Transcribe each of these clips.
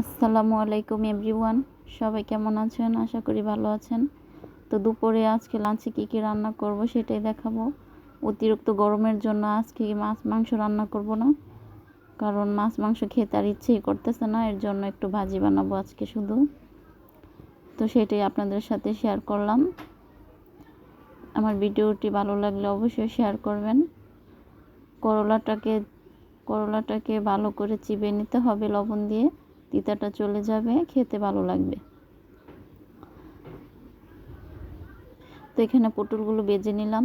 আসসালামু আলাইকুম, এভরিওয়ান। সবাই কেমন আছেন? আশা করি ভালো আছেন। তো দুপুরে আজকে লাঞ্চে কী কী রান্না করব সেটাই দেখাবো। অতিরিক্ত গরমের জন্য আজকে মাছ মাংস রান্না করব না। কারণ মাছ মাংস খেতে আর ইচ্ছেই করতেছে না, এর জন্য একটু ভাজি বানাবো আজকে শুধু। তো সেটাই আপনাদের সাথে শেয়ার করলাম। আমার ভিডিওটি ভালো লাগলে অবশ্যই শেয়ার করবেন। করলাটাকে করলাটাকে ভালো করে চিবে নিতে হবে লবণ দিয়ে। তিতাটা চলে যাবে, খেতে ভালো লাগবে। তো এখানে পটলগুলো বেজে নিলাম।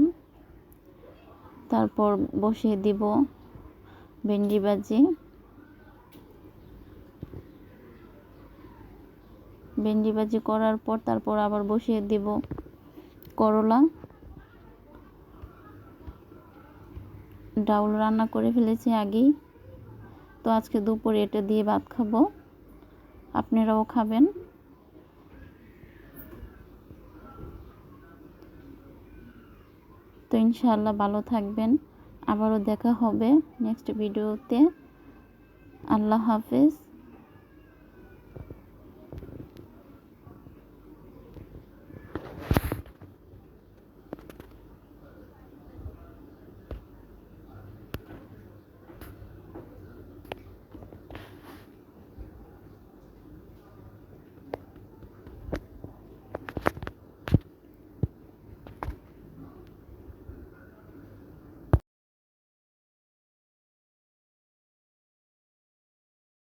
তারপর বসিয়ে দিব ভেন্ডি ভাজি। ভেন্ডি ভাজি করার পর তারপর আবার বসিয়ে দিব করলা। ডাউল রান্না করে ফেলেছি আগেই। তো আজকে দুপুরে এটা দিয়ে ভাত খাব। আপনারাও খাবেন। তো ইনশাআল্লাহ ভালো থাকবেন। আবারও দেখা হবে নেক্সট ভিডিওতে। আল্লাহ হাফেজ।